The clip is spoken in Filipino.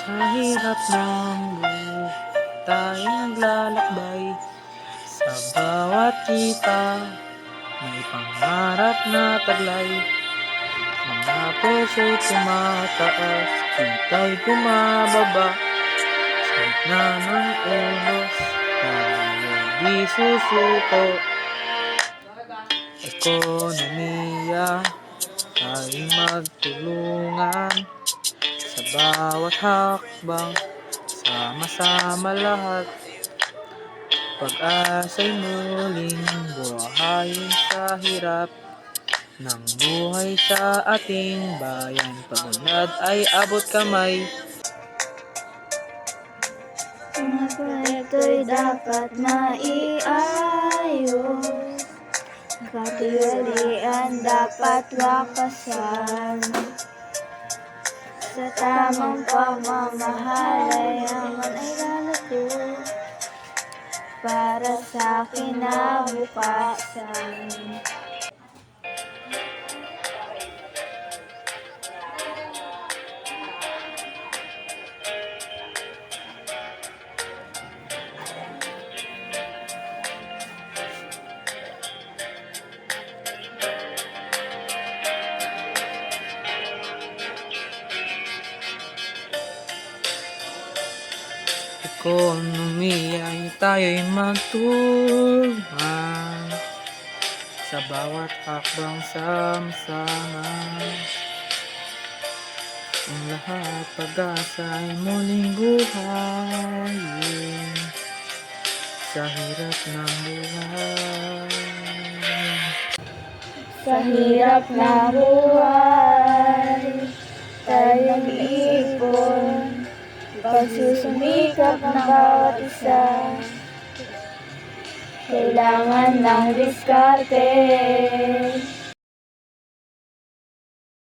Sa hirap ng buhay tayong naglalakbay. Sa bawat kita may pangarap na taglay. Mga presyo'y tumataas, kita'y bumababa. Sa gitna ng unos, tayo di susuko. Ekonomiya, tayo magtulungan Sa bawat hakbang, sama-sama lahat. Pag-asa'y muling buhayin sa hirap. Ng buhay sa ating bayan Pagunad ay abot kamay. Proyekto'y dapat maiayos. Katiwalian dapat wakasan Sa tamang pamamahal Yaman ay lalago Para sa kinabukasan Ekonomiya ay tayo'y magtulungan Sa bawat hakbang sama-sama. Ang lahat pag-asa ay muling buhayin Sa hirap ng buhay. Sa hirap na buhay Pagsusumikap ng bawat isa. Kailangan ng diskarte